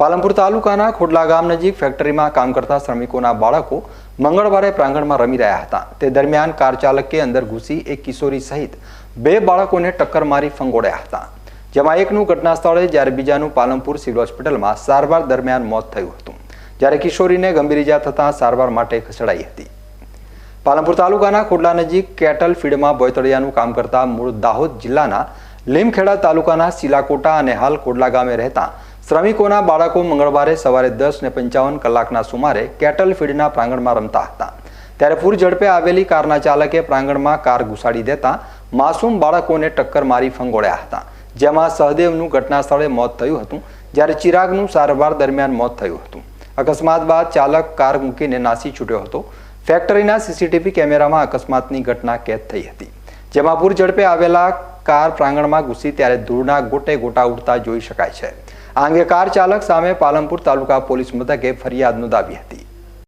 પાલનપુર તાલુકાના ખોડલા ગામ નજીક ફેક્ટરીમાં કામ કરતા શ્રમિકોના બાળકો મંગળવારે પ્રાંગણમાં રમી રહ્યા હતા. તે દરમિયાન કાર ચાલકે અંદર ઘૂસી એક કિશોરી સહિત બે બાળકોને ટક્કર મારી ફંગોળ્યા હતા. જેમાં એકનું ઘટના સ્થળે, જ્યારે બીજાનું પાલનપુર સિવિલ હોસ્પિટલમાં સારવાર દરમિયાન મોત થયું હતું. જ્યારે કિશોરીને ગંભીર ઇજા થતાં સારવાર માટે ખસેડાઈ હતી. પાલનપુર તાલુકાના ખોડલા નજીક કેટલ ફીડમાં બોયતળિયાનું કામ કરતા મૂળ દાહોદ જિલ્લાના લીમખેડા તાલુકાના સિલાકોટા અને હાલ ખોડલા ગામે રહેતા શ્રમિકોના બાળકો મંગળવારે સવારે દસ ને પંચાવન કલાકના સુમારે કેટલ ફીડના પ્રાંગણમાં રમતા હતા. ત્યારે પૂર ઝડપે આવેલી કારના ચાલકે પ્રાંગણમાં કાર ઘુસાડી દેતા માસૂમ બાળકોને ટક્કર મારી ફંગોળ્યા હતા. જેમાં સહદેવનું ઘટના સ્થળે મોત થયું હતું, જ્યારે ચિરાગનું સારવાર દરમિયાન મોત થયું હતું. અકસ્માત બાદ ચાલક કાર મૂકીને નાસી છૂટ્યો હતો. ફેક્ટરીના સીસીટીવી કેમેરામાં અકસ્માતની ઘટના કેદ થઈ હતી. જેમાં પૂર ઝડપે આવેલા કાર પ્રાંગણમાં ઘૂસી ત્યારે ધૂળના ગોટે ગોટા ઉડતા જોઈ શકાય છે. આ અંગે કાર ચાલક સામે પાલનપુર તાલુકા પોલીસ મથકે ફરિયાદ નોંધાવી હતી.